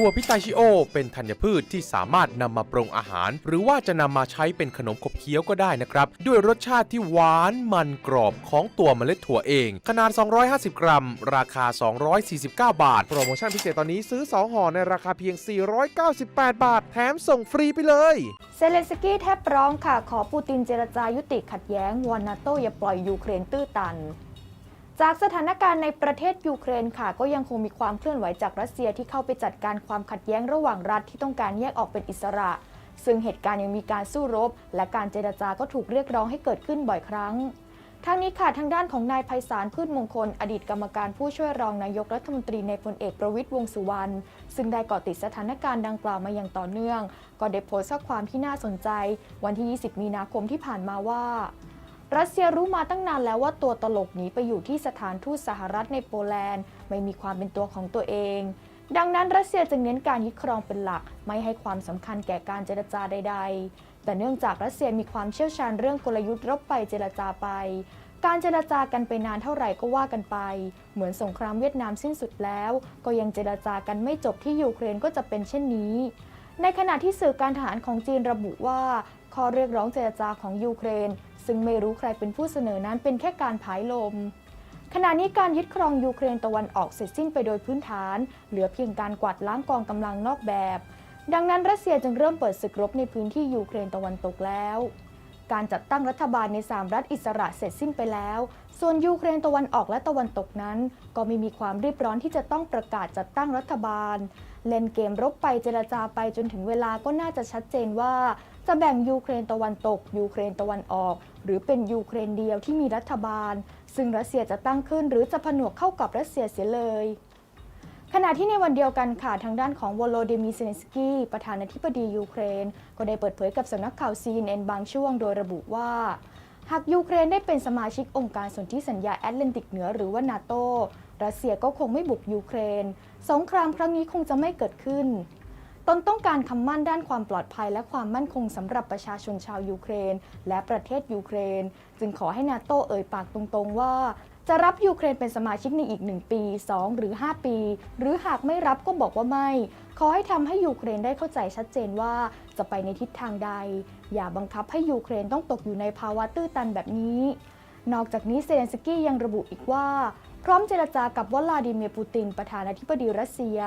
ถั่วพิตาชิโอ เป็นธัญพืชที่สามารถนำมาปรุงอาหาร หรือว่าจะนำมาใช้เป็นขนมขบเคี้ยวก็ได้นะครับ ด้วยรสชาติที่หวานมันกรอบของตัวเมล็ดถั่วเอง ขนาด 250 กรัม ราคา 249 บาท โปรโมชั่นพิเศษตอนนี้ซื้อ 2ห่อในราคาเพียง 498 บาท แถมส่งฟรีไปเลยเซเลสกี้แทบร้องค่ะ ขอปูตินเจรจายุติขัดแย้งวอนนาโตอย่าปล่อยยูเครนตื้อตัน จากสถานการณ์ในประเทศยูเครนค่ะ ก็ยังคงมีความเคลื่อนไหวจากรัสเซียที่เข้าไปจัดการความขัดแย้งระหว่างรัฐที่ต้องการแยกออกเป็นอิสระ ซึ่งเหตุการณ์ยังมีการสู้รบ และการเจรจาก็ถูกเรียกร้องให้เกิดขึ้นบ่อยครั้งทั้งนี้ค่ะทางด้านของนายไพศาลพืชมงคล อดีตกรรมการผู้ช่วยรองนายกรัฐมนตรีในพลเอกประวิตยวงษ์สุวรรณซึ่งได้เกาะติดสถานการณ์ดังกล่าวมาอย่างต่อเนื่อง ก็ได้โพสต์ข้อความที่น่าสนใจ วันที่ 20 มีนาคมที่ผ่านมาว่า รัสเซียรู้มาตั้งนานแล้วว่าตัวตลกหนีไปอยู่ที่สถานทูตสหรัฐในโปแลนด์ ไม่มีความเป็นตัวของตัวเอง ดังนั้นรัสเซียจึงเน้นการยึดครองเป็นหลัก ไม่ให้ความสำคัญแก่การเจรจาใด ๆ แต่เนื่องจากรัสเซียมีความเชี่ยวชาญเรื่องกลยุทธ์รบไปเจรจาไป การเจรจากันไปนานเท่าไหร่ก็ว่ากันไป เหมือนสงครามเวียดนามสิ้นสุดแล้ว ก็ยังเจรจากันไม่จบที่ยูเครนก็จะเป็นเช่นนี้ ในขณะที่สื่อการทหารของจีนระบุว่าข้อเรียกร้องเจรจาของยูเครน ซึ่งไม่รู้ใครเป็นผู้เสนอนั้นเป็นแค่การผายลม ขณะนี้การยึดครองยูเครนตะวันออกเสร็จสิ้นไปโดยพื้นฐาน เหลือเพียงการกวาดล้างกองกำลังนอกแบบ ดังนั้นรัสเซียจึงเริ่มเปิดศึกรบในพื้นที่ยูเครนตะวันตกแล้ว การจัดตั้งรัฐบาลในสามรัฐอิสระเสร็จสิ้นไปแล้ว ส่วนยูเครนตะวันออกและตะวันตกนั้น ก็ไม่มีความรีบร้อนที่จะต้องประกาศจัดตั้งรัฐบาล เล่นเกมรบไปเจรจาไปจนถึงเวลาก็น่าจะชัดเจนว่า จะแบ่งยูเครนตะวันตก ยูเครนตะวันออก หรือเป็นยูเครนเดียวที่มีรัฐบาล ซึ่งรัสเซียจะตั้งขึ้นหรือจะผนวกเข้ากับรัสเซียเสียเลย ขณะที่ในวันเดียวกันค่ะ ทางด้านของวโลดิมีเซนสกี้ประธานาธิบดียูเครน ก็ได้เปิดเผยกับสำนักข่าว CNN บางช่วงโดยระบุว่าหากยูเครนได้เป็นสมาชิกองค์การสนธิสัญญาแอตแลนติกเหนือหรือว่านาโตรัสเซียก็คงไม่บุกยูเครน สงครามครั้งนี้คงจะไม่เกิดขึ้น ตนต้องการคำมั่นด้านความปลอดภัยและความมั่นคงสำหรับประชาชนชาวยูเครน และประเทศยูเครน จึงขอให้นาโตเอ่ยปากตรงๆว่า จะรับยูเครนเป็นสมาชิกในอีก 1 ปี 2 หรือ 5 ปี หรือหากไม่รับก็บอกว่าไม่ ขอให้ทำให้ยูเครนได้เข้าใจชัดเจนว่าจะไปในทิศทางใด อย่าบังคับให้ยูเครนต้องตกอยู่ในภาวะตื้อตันแบบนี้ นอกจากนี้เซเลนสกี้ยังระบุอีกว่า พร้อมเจรจากับวลาดิเมียร์ปูติน ประธานาธิบดีรัสเซีย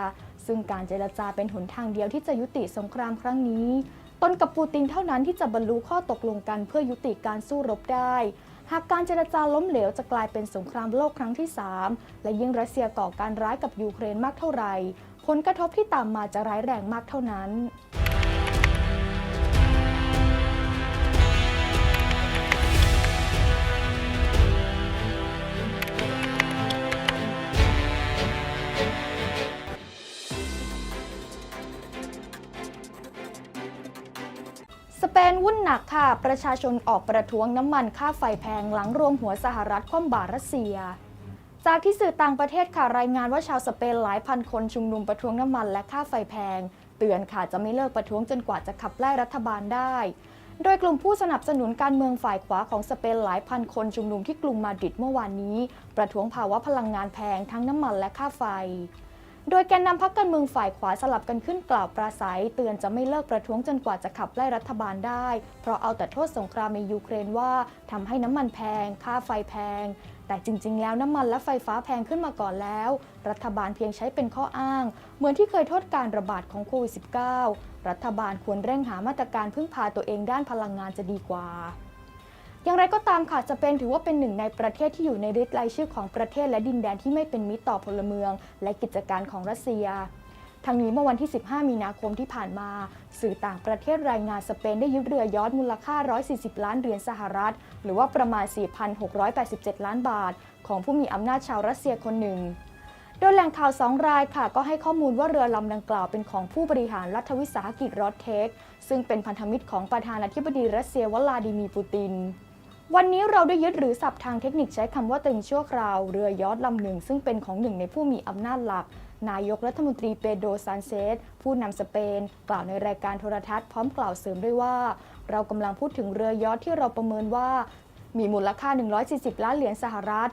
ซึ่งการเจรจาเป็นหนทางเดียวที่จะยุติสงครามครั้งนี้ตนกับปูตินเท่านั้นที่จะบรรลุข้อตกลงกันเพื่อยุติการสู้รบได้ หากการเจรจาล้มเหลวจะกลายเป็นสงครามโลกครั้งที่ 3 และยิ่งรัสเซียก่อการร้ายกับยูเครนมากเท่าไหร่ ผลกระทบที่ตามมาจะร้ายแรงมากเท่านั้น สเปนวุ่นหนักค่ะ ประชาชนออกประท้วงน้ำมันค่าไฟแพงหลังรวมหัวสหรัฐคว่ำบาตรรัสเซีย จากที่สื่อต่างประเทศค่ะรายงานว่าชาวสเปนหลายพันคนชุมนุมประท้วงน้ำมันและค่าไฟแพง เตือนค่ะจะไม่เลิกประท้วงจนกว่าจะขับไล่รัฐบาลได้ โดยกลุ่มผู้สนับสนุนการเมืองฝ่ายขวาของสเปนหลายพันคนชุมนุมที่กรุงมาดริดเมื่อวานนี้ ประท้วงภาวะพลังงานแพงทั้งน้ำมันและค่าไฟ โดยแกนนำพรรคการเมืองฝ่ายขวาสลับกันขึ้นกล่าวปราศัย เตือนจะไม่เลิกประท้วงจนกว่าจะขับไล่รัฐบาลได้ เพราะเอาแต่โทษสงครามในยูเครนว่าทำให้น้ำมันแพง ค่าไฟแพง แต่จริง ๆ แล้วน้ำมันและไฟฟ้าแพงขึ้นมาก่อนแล้ว รัฐบาลเพียงใช้เป็นข้ออ้าง เหมือนที่เคยโทษการระบาดของโควิด -19 รัฐบาลควรเร่งหามาตรการพึ่งพาตัวเองด้านพลังงานจะดีกว่า อย่างไรก็ตามค่ะจะเป็นถือว่าเป็นหนึ่งในประเทศที่อยู่ในริดรายชื่อของประเทศและดินแดนที่ไม่เป็นมิตรต่อพลเมือง และกิจการของรัสเซียทั้งนี้เมื่อวันที่ 15 มีนาคมที่ผ่านมา สื่อต่างประเทศรายงานสเปนได้ยึดเรือยอชต์มูลค่า 140 ล้านเหรียญสหรัฐ หรือว่าประมาณ 4,687 ล้านบาท ของผู้มีอำนาจชาวรัสเซียคนหนึ่ง โดยแหล่งข่าวสองรายค่ะ ก็ให้ข้อมูลว่าเรือลำดังกล่าวเป็นของผู้บริหารรัฐวิสาหกิจรอสเทค ซึ่งเป็นพันธมิตรของประธานาธิบดีรัสเซียวลาดิมีร์ปูติน วันนี้เราได้ยึดหรือศัพท์ทางเทคนิคใช้คำว่าตึงชั่วคราว เรือยอชต์ลำหนึ่ง ซึ่งเป็นของหนึ่งในผู้มีอำนาจหลัก นายกรัฐมนตรีเปโดซานเซสผู้นำสเปน กล่าวในรายการโทรทัศน์พร้อมกล่าวเสริมด้วยว่า เรากำลังพูดถึงเรือยอชต์ที่เราประเมินว่า มีมูลค่า 140 ล้านเหรียญสหรัฐ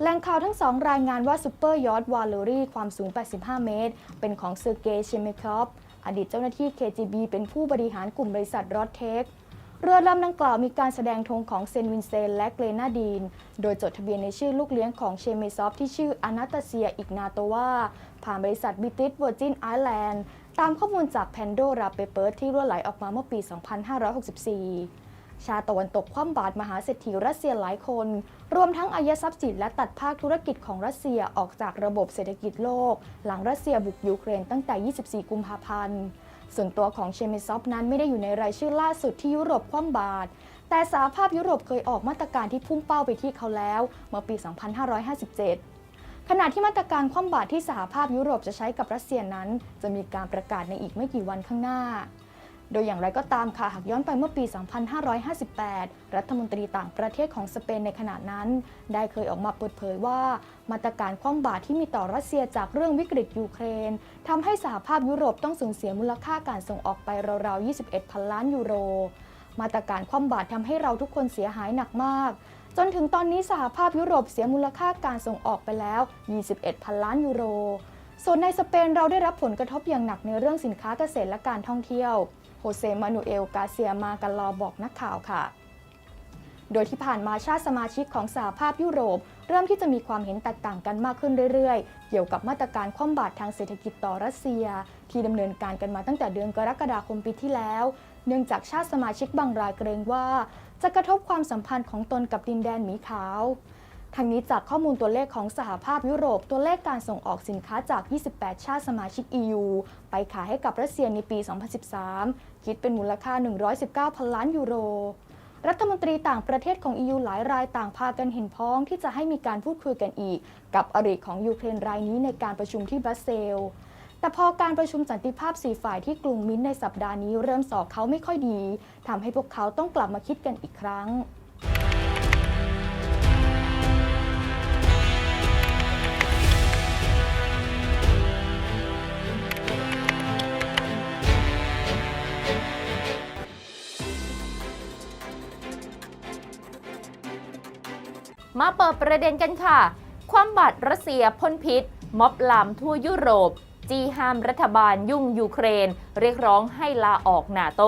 แหล่งข่าวทั้งสองรายงานว่าซูเปอร์ยอ t วาเลอรี่ความสูง 85 เมตร เป็นของเซอร์เกย์เชเมคอฟอดีตเจ้าหน้าที่ KGB เป็นผู้บริหารกลุ่มบริษัทรอดเทค เรือลำดังกล่าวมีการแสดงธงของเซนวินเซนและเกรนาดีน โดยจดทะเบียนในชื่อลูกเลี้ยงของเชเมซอฟที่ชื่ออนาตาเซียอิกนาโตวาผ่านบริษัทบิติสเวอร์จินไอแลนด์ตามข้อมูลจากแพนโดราเปเปอร์ที่รั่วไหลออกมาเมื่อปี 2564 ชาติตะวันตกคว่ำบาตรมหาเศรษฐีรัสเซียหลายคน รวมทั้งอายทรัพย์สินและตัดภาคธุรกิจของรัสเซียออกจากระบบเศรษฐกิจโลก หลังรัสเซียบุกยูเครนตั้งแต่ 24 กุมภาพันธ์ ส่วนตัวของเชมิซอฟนั้นไม่ได้อยู่ในรายชื่อล่าสุดที่ยุโรปคว่ำบาตรแต่สหภาพยุโรปเคยออกมาตรการที่พุ่งเป้าไปที่เขาแล้ว เมื่อปี 2557 ขณะที่มาตรการคว่ำบาตรที่สหภาพยุโรปจะใช้กับรัสเซียนั้น จะมีการประกาศในอีกไม่กี่วันข้างหน้า โดยอย่างไรก็ตามค่ะหากย้อนไปเมื่อปี 2558 รัฐมนตรีต่างประเทศของสเปนในขณะนั้น ได้เคยออกมาเปิดเผยว่า มาตรการคว่ำบาตรที่มีต่อรัสเซียจากเรื่องวิกฤตยูเครนทำให้สหภาพยุโรปต้องสูญเสียมูลค่าการส่งออกไปราวๆ 21 พันล้านยูโร มาตรการคว่ำบาตรทำให้เราทุกคนเสียหายหนักมาก จนถึงตอนนี้สหภาพยุโรปเสียมูลค่าการส่งออกไปแล้ว 21 พันล้านยูโร ส่วนในสเปนเราได้รับผลกระทบอย่างหนักในเรื่องสินค้าเกษตรและการท่องเที่ยว โฮเซมานูเอล กาเซียมากันลอบอกนักข่าวค่ะ โดยที่ผ่านมาชาติสมาชิกของสหภาพยุโรป เริ่มที่จะมีความเห็นแตกต่างกันมากขึ้นเรื่อยๆ เกี่ยวกับมาตรการคว่ำบาตรทางเศรษฐกิจต่อรัสเซีย ที่ดำเนินการกันมาตั้งแต่เดือนกรกฎาคมปีที่แล้ว เนื่องจากชาติสมาชิกบางรายเกรงว่า จะกระทบความสัมพันธ์ของตนกับดินแดนหมีขาว ทางนี้จากข้อมูลตัวเลขของสหภาพยุโรปตัวเลขการส่งออกสินค้าจาก 28 ชาติสมาชิก EU ไปขายให้กับรัสเซียในปี 2013 คิดเป็นมูลค่า 119พันล้านยูโร รัฐมนตรีต่างประเทศของ EU หลายรายต่างพากันเห็นพ้องที่จะให้มีการพูดคุยกันอีก กับอริของยูเครนรายนี้ในการประชุมที่บรัสเซลส์แต่พอการประชุมสันติภาพสี่ฝ่ายที่กรุงมินท์ในสัปดาห์นี้เริ่มสอกเขาไม่ค่อยดีทำให้พวกเขาต้องกลับมาคิดกันอีกครั้ง มาเปิดประเด็นกันค่ะ ความบาดรัสเซียพ่นพิษ ม็อบลามทั่วยุโรป จีห้ามรัฐบาลยุ่งยูเครน เรียกร้องให้ลาออกนาโต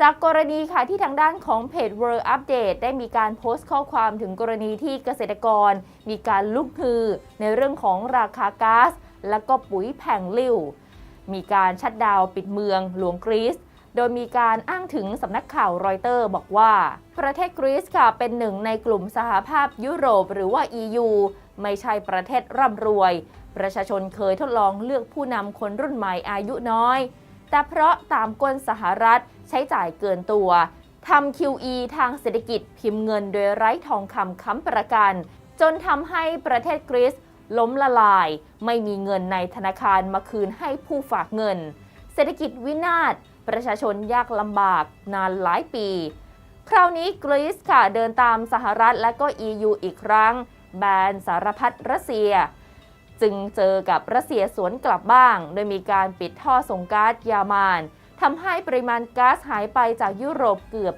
จากกรณีค่ะที่ทางด้านของเพจ World Update ได้มีการโพสต์ข้อความถึงกรณีที่เกษตรกร มีการลุกฮือ ในเรื่องของราคาก๊าซและก็ปุ๋ยแผงลิ่วมีการชัดดาวปิดเมืองหลวงกรีซ โดยมีการอ้างถึงสำนักข่าวรอยเตอร์บอกว่า ประเทศกรีซค่ะเป็นหนึ่งในกลุ่มสหภาพยุโรปหรือว่า EU ไม่ใช่ประเทศร่ำรวย ประชาชนเคยทดลองเลือกผู้นำคนรุ่นใหม่อายุน้อย แต่เพราะตามกลสหรัฐใช้จ่ายเกินตัวทำ QE ทางเศรษฐกิจพิมพ์เงินโดยไร้ทองคำค้ำประกัน จนทำให้ประเทศกรีซล้มละลาย ไม่มีเงินในธนาคารมาคืนให้ผู้ฝากเงิน เศรษฐกิจวินาศ ประชาชนยากลำบากนานหลายปี คราวนี้กรีซค่ะเดินตามสหรัฐและก็ EU อีกครั้ง แบนสารพัดรัสเซีย จึงเจอกับรัสเซียสวนกลับบ้าง โดยมีการปิดท่อส่งก๊าซยามานทำให้ปริมาณก๊าซหายไปจากยุโรปเกือบ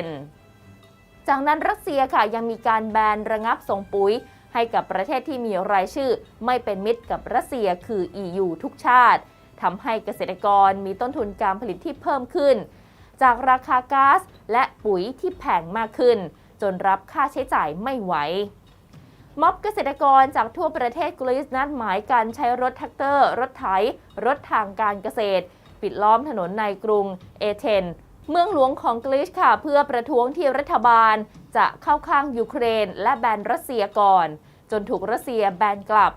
40%จากนั้นรัสเซียค่ะยังมีการแบนระงับส่งปุ๋ย ให้กับประเทศที่มีรายชื่อ ไม่เป็นมิตรกับรัสเซียคือ EU ทุกชาติ ทำให้เกษตรกรมีต้นทุนการผลิตที่เพิ่มขึ้น จากราคาก๊าซและปุ๋ยที่แพงมากขึ้น จนรับค่าใช้จ่ายไม่ไหวม็อบเกษตรกรจากทั่วประเทศกรีซนัดหมายการใช้รถแท็กเตอร์ รถไถ รถทางการเกษตร ปิดล้อมถนนในกรุงเอเธนเมืองหลวงของกรีซค่ะ เพื่อประท้วงที่รัฐบาล จะเข้าข้างยูเครน และแบนรัสเซียก่อน จนถูกรัสเซียแบนกลับ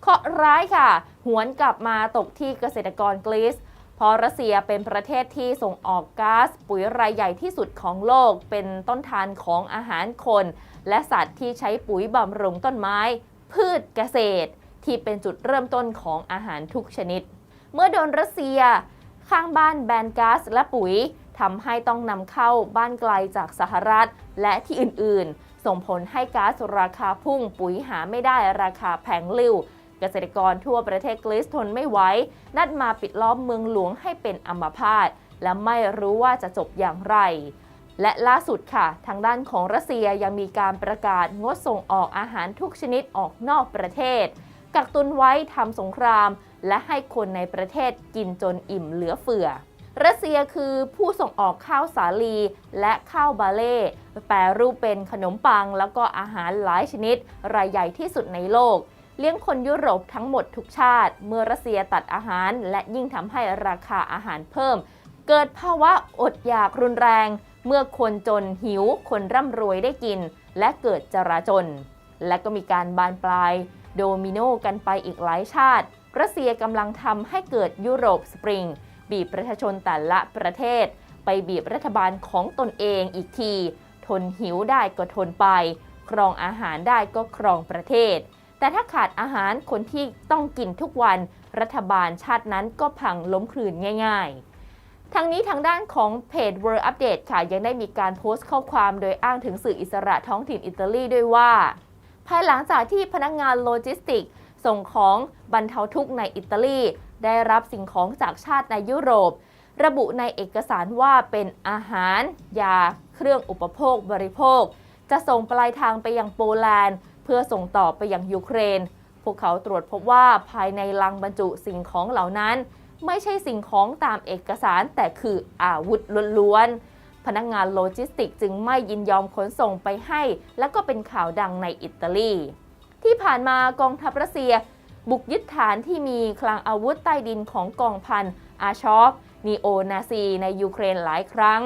เคาะร้ายค่ะ หวนกลับมาตกที่เกษตรกรกรีซเพราะรัสเซียเป็นประเทศที่ส่งออกก๊าซปุ๋ยรายใหญ่ที่สุดของโลก เป็นต้นทานของอาหารคน และสัตว์ที่ใช้ปุ๋ยบำรุงต้นไม้ พืชเกษตร ที่เป็นจุดเริ่มต้นของอาหารทุกชนิด เมื่อโดนรัสเซีย ข้างบ้านแบนก๊าซและปุ๋ยทำให้ต้องนำเข้าบ้านไกลจากสหรัฐและที่อื่นๆ ส่งผลให้ก๊าซราคาพุ่งปุ๋ยหาไม่ได้ราคาแพงลิ่ว เกษตรกรทั่วประเทศกรีซทนไม่ไหวนัดมาปิดล้อมเมืองหลวงให้เป็นอัมพาตและไม่รู้ว่าจะจบอย่างไร และล่าสุดค่ะ ทางด้านของรัสเซียยังมีการประกาศงดส่งออกอาหารทุกชนิดออกนอกประเทศ กักตุนไว้ทำสงคราม และให้คนในประเทศกินจนอิ่มเหลือเฟือรัสเซียคือผู้ส่งออกข้าวสาลีและข้าวบาเล่แปรรูปเป็นขนมปังแล้วก็อาหารหลายชนิด รายใหญ่ที่สุดในโลก เลี้ยงคนยุโรปทั้งหมดทุกชาติ เมื่อรัสเซียตัดอาหาร และยิ่งทำให้ราคาอาหารเพิ่ม เกิดภาวะอดอยากรุนแรง เมื่อคนจนหิว คนร่ำรวยได้กิน และเกิดจราจน และก็มีการบานปลาย โดมิโนกันไปอีกหลายชาติ รัสเซียกำลังทำให้เกิดยุโรปสปริง บีบประชาชนแต่ละประเทศ ไปบีบรัฐบาลของตนเองอีกที ทนหิวได้ก็ทนไป ครองอาหารได้ก็ครองประเทศ แต่ถ้าขาดอาหารคนที่ต้องกินทุกวัน รัฐบาลชาตินั้นก็พังล้มคลืนง่ายๆ ทางนี้ทางด้านของเพจ World Update ค่ะยังได้มีการโพสต์ข้อความโดยอ้างถึงสื่ออิสระท้องถิ่นอิตาลีด้วยว่า ภายหลังจากที่พนักงานโลจิสติก ส่งของบรรเทาทุกข์ในอิตาลี ได้รับสิ่งของจากชาติในยุโรป ระบุในเอกสารว่าเป็นอาหาร ยา เครื่องอุปโภคบริโภค จะส่งปลายทางไปยังโปแลนด์ เพื่อส่งต่อไปยังยูเครน พวกเขาตรวจพบว่าภายในลังบรรจุสิ่งของเหล่านั้น ไม่ใช่สิ่งของตามเอกสารแต่คืออาวุธล้วนๆ พนักงานโลจิสติกจึงไม่ยินยอมขนส่งไปให้ และก็เป็นข่าวดังในอิตาลี ที่ผ่านมากองทัพรัสเซีย บุกยึดฐานที่มีคลังอาวุธใต้ดินของกองพันอาชอฟนีโอนาซีในยูเครนหลายครั้ง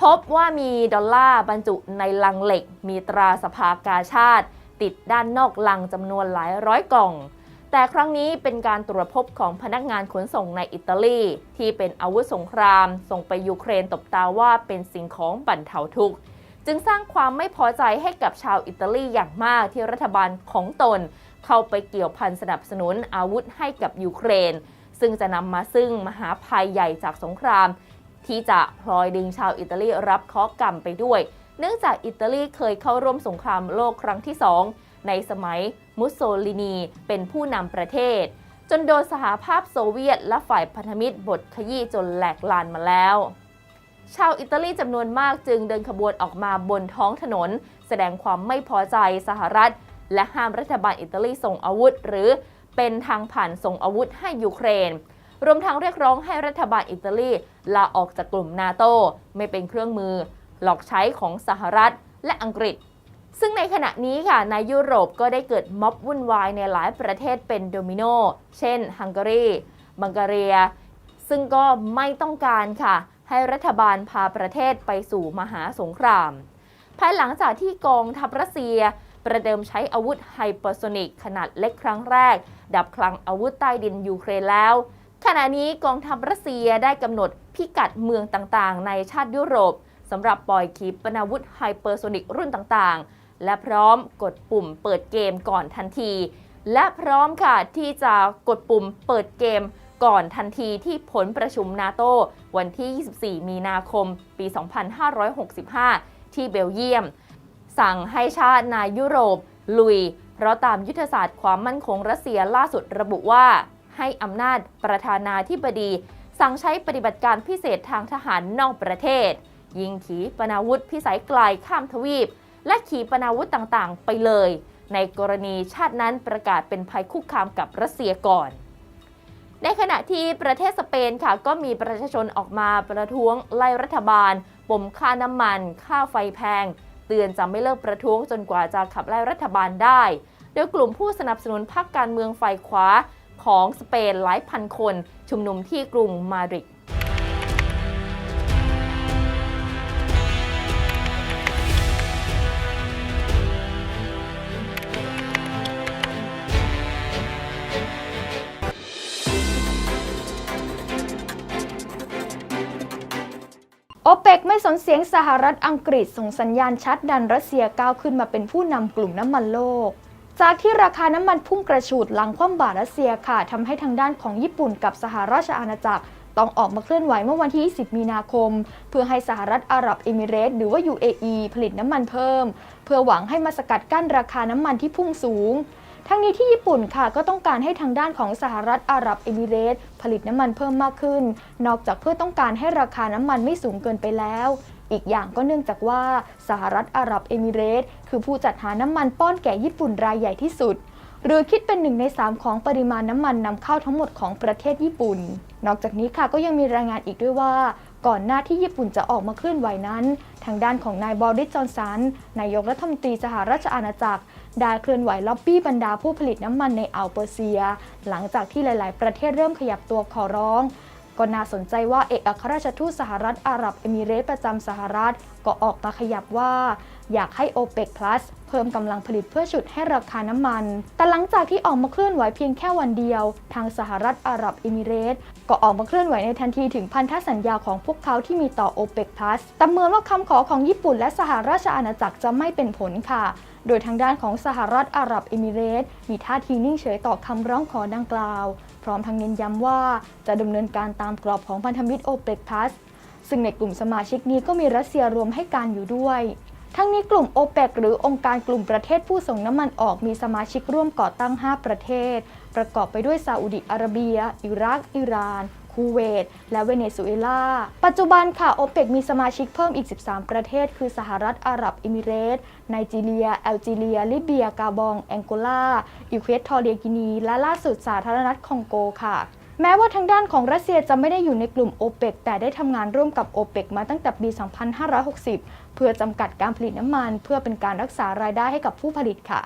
พบว่ามีดอลลาร์บรรจุในลังเหล็ก มีตราสภากาชาติ ติดด้านนอกลังจำนวนหลายร้อยกล่อง แต่ครั้งนี้เป็นการตรวจพบของพนักงานขนส่งในอิตาลี ที่เป็นอาวุธสงคราม ส่งไปยูเครนตบตาว่าเป็นสิ่งของบรรเทาทุกข์จึงสร้างความไม่พอใจให้กับชาวอิตาลีอย่างมากที่รัฐบาลของตน เข้าไปเกี่ยวพันสนับสนุนอาวุธให้กับยูเครน ซึ่งจะนำมาซึ่งมหาภัยใหญ่จากสงคราม ที่จะพลอยดึงชาวอิตาลีรับเคราะห์กรรมไปด้วย เนื่องจากอิตาลีเคยเข้าร่วมสงครามโลกครั้งที่สองในสมัยมุสโซลินีเป็นผู้นำประเทศ จนโดนสหภาพโซเวียตและฝ่ายพันธมิตรบดขยี้จนแหลกลานมาแล้ว ชาวอิตาลีจำนวนมากจึงเดินขบวนออกมาบนท้องถนน แสดงความไม่พอใจสหรัฐ และห้ามรัฐบาลอิตาลีส่งอาวุธ หรือเป็นทางผ่านส่งอาวุธให้ยูเครน รวมทั้งเรียกร้องให้รัฐบาลอิตาลีลาออกจากกลุ่มนาโตไม่เป็นเครื่องมือ หลอกใช้ของสหรัฐและอังกฤษ ซึ่งในขณะนี้ค่ะในยุโรปก็ได้เกิดม็อบวุ่นวายในหลายประเทศเป็นโดมิโนเช่น ฮังการี บังการียซึ่งก็ไม่ต้องการค่ะ ให้รัฐบาลพาประเทศไปสู่มหาสงคราม ภายหลังจากที่กองทัพรัสเซียประเดิมใช้อาวุธไฮเปอร์โซนิกขนาดเล็กครั้งแรก ดับคลังอาวุธใต้ดินยูเครนแล้ว ขณะนี้กองทัพรัสเซียได้กำหนดพิกัดเมืองต่างๆ ในชาติยุโรป สำหรับปล่อยขีปนาวุธไฮเปอร์โซนิกรุ่นต่างๆ และพร้อมกดปุ่มเปิดเกมก่อนทันที และพร้อมค่ะที่จะกดปุ่มเปิดเกมก่อนทันทีที่ผลประชุมนาโตวันที่ 24 มีนาคม ปี 2565 ที่เบลเยียม สั่งให้ชาติในยุโรป ลุย เพราะตามยุทธศาสตร์ความมั่นคงรัสเซียล่าสุดระบุว่า ให้อำนาจประธานาธิบดี สั่งใช้ปฏิบัติการพิเศษทางทหารนอกประเทศ ยิงขีปนาวุธพิสัยไกลข้ามทวีป และขีปนาวุธต่างๆ ไปเลย ในกรณีชาตินั้นประกาศเป็นภัยคุกคามกับรัสเซียก่อน ในขณะที่ประเทศสเปนค่ะก็มีประชาชนออกมาประท้วงไล่รัฐบาลปมค่าน้ำมัน ค่าไฟแพง เตือนจะไม่เลิกประท้วงจนกว่าจะขับไล่รัฐบาลได้ โดยกลุ่มผู้สนับสนุนพรรคการเมืองฝ่ายขวาของสเปนหลายพันคนชุมนุมที่กรุงมาดริด เปกไม่สนเสียงสหรัฐอังกฤษส่งสัญญาณชัดดันรัสเซียก้าวขึ้นมาเป็นผู้นำกลุ่มน้ำมันโลก จากที่ราคาน้ำมันพุ่งกระฉูดหลังคว่ำบาตรรัสเซียค่ะทำให้ทางด้านของญี่ปุ่นกับสหราชอาณาจักรต้องออกมาเคลื่อนไหวเมื่อวันที่ 20 มีนาคม เพื่อให้สหรัฐอาหรับเอมิเรตส์หรือว่า UAE ผลิตน้ำมันเพิ่ม เพื่อหวังให้มาสกัดกั้นราคาน้ำมันที่พุ่งสูง ทั้งนี้ที่ญี่ปุ่นค่ะก็ต้องการให้ทางด้านของสหรัฐอาหรับเอมิเรตส์ผลิตน้ำมันเพิ่มมากขึ้น นอกจากเพื่อต้องการให้ราคาน้ำมันไม่สูงเกินไปแล้ว อีกอย่างก็เนื่องจากว่าสหรัฐอาหรับเอมิเรตส์คือผู้จัดหาน้ำมันป้อนแก่ญี่ปุ่นรายใหญ่ที่สุดหรือคิดเป็นหนึ่งใน 3 ของปริมาณน้ำมันนำเข้าทั้งหมดของประเทศญี่ปุ่น นอกจากนี้ค่ะก็ยังมีรายงานอีกด้วยว่า ก่อนหน้าที่ญี่ปุ่นจะออกมาเคลื่อนไหวนั้น ทางด้านของนายบอริสจอนสันนายกรัฐมนตรีสหราชอาณาจักร ได้เคลื่อนไหวล็อบบี้บรรดาผู้ผลิตน้ำมันในอ่าวเปอร์เซีย หลังจากที่หลาย ๆ ประเทศเริ่มขยับตัวขอร้องก็น่าสนใจว่าเอกอัครราชทูตสหรัฐอาหรับเอมิเรตส์ประจำสหรัฐ ก็ออกมาขยับว่า อยากให้ OPEC Plus เพิ่มกำลังผลิตเพื่อฉุดให้ราคาน้ำมัน แต่หลังจากที่ออกมาเคลื่อนไหวเพียงแค่วันเดียว ทางสหรัฐอาหรับเอมิเรตส์ก็ออกมาเคลื่อนไหวในทันทีถึงพันธสัญญาของพวกเขาที่มีต่อ OPEC Plus แต่เหมือนว่าคำขอของญี่ปุ่นและสหราชอาณาจักรจะไม่เป็นผลค่ะ โดยทางด้านของสหรัฐอาหรับเอมิเรตส์มีท่าทีนิ่งเฉยต่อคำร้องขอดังกล่าว พร้อมทั้งเน้นย้ำว่าจะดำเนินการตามกรอบของพันธมิตร OPEC Plus ซึ่งในกลุ่มสมาชิกนี้ก็มีรัสเซียรวมให้การอยู่ด้วย ทั้งนี้กลุ่ม OPEC หรือองค์การกลุ่มประเทศผู้ส่งน้ำมันออกมีสมาชิกร่วมก่อตั้ง 5 ประเทศ ประกอบไปด้วยซาอุดิอาระเบีย อิรัก อิหร่าน คูเวต และเวเนซุเอลา ปัจจุบันค่ะ OPEC มีสมาชิกเพิ่มอีก 13 ประเทศ คือสหรัฐอาหรับเอมิเรตส์ไนจีเรีย แอลจีเรีย ลิเบีย กาบอง แองโกลาอิควเอตอเรียกินี และล่าสุดสาธารณรัฐคองโกค่ะแม้ว่าทางด้านของรัสเซียจะไม่ได้อยู่ในกลุ่ม OPEC แต่ได้ทำงานร่วมกับ OPEC มาตั้งแต่ปี 2560 เพื่อจำกัดการผลิตน้ำมัน เพื่อเป็นการรักษารายได้ให้กับผู้ผลิตค่ะ